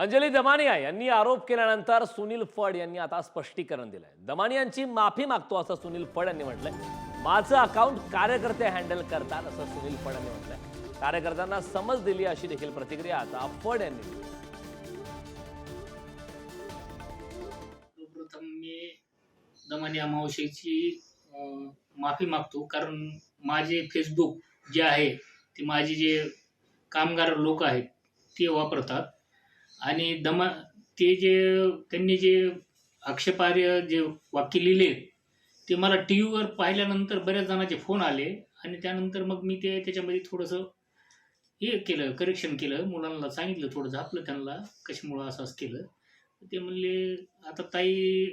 अंजली दमानिया यांनी आरोप केल्यानंतर सुनील फड यांनी आता स्पष्टीकरण दिलंय. दमानियांची माफी मागतो असं सुनील फड यांनी म्हटलंय. माझं अकाउंट कार्यकर्ते हँडल करतात असं सुनील फड यांनी म्हटलंय. कार्यकर्त्यांना समज दिली अशी देखील प्रतिक्रिया आता फड यांनी दिली. सर्वप्रथम मी दमानिया मावशीची माफी मागतो. कारण माझे फेसबुक जे आहे ते माझे जे कामगार लोक आहेत ते वापरतात. आणि दमा ते जे त्यांनी जे आक्षेपार्ह जे वाक्य लिहिले ते मला टी व्हीवर पाहिल्यानंतर बऱ्याच जणांचे फोन आले आणि त्यानंतर मग मी ते त्याच्यामध्ये थोडंसं हे केलं करेक्शन केलं. मुलांना सांगितलं थोडं झापलं त्यांना कशामुळं असं असं केलं. ते म्हणले आता ताई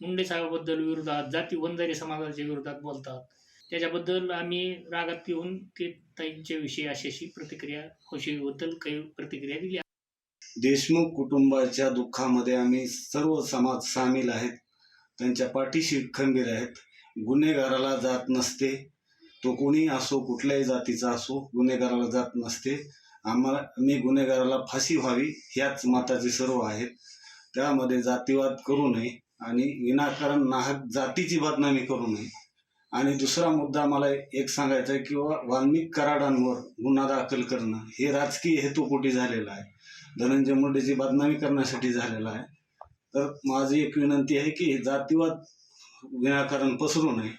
मुंडे साहेबाबद्दल विरोधात जाती वंजारी समाजाच्या विरोधात बोलतात. त्याच्याबद्दल आम्ही रागात येऊन ते ताईंच्या विषयी अशी अशी प्रतिक्रिया खुशीबद्दल काही प्रतिक्रिया दिली देशमुख कुटुंबाच्या दुःखामध्ये आम्ही सर्व समाज सामील आहेत. त्यांच्या पाठीशी खंबीर आहेत. गुन्हेगाराला जात नसते. तो कोणी असो कुठल्याही जातीचा असो गुन्हेगाराला जात नसते. आम्हाला मी गुन्हेगाराला फाशी व्हावी ह्याच मताचे सर्व आहेत. त्यामध्ये जातीवाद करू नये आणि विनाकारण नाहक जातीची बदनामी करू नये. आणि दुसरा मुद्दा मला एक सांगायचा आहे किंवा वाल्मिक कराडांवर गुन्हा दाखल करणं हे राजकीय हेतूपोटी झालेलं आहे. धनंजय मुंडेची बदनामी करण्यासाठी झालेला आहे. तर माझी एक विनंती आहे की जातीवाद विनाकारण पसरू नये.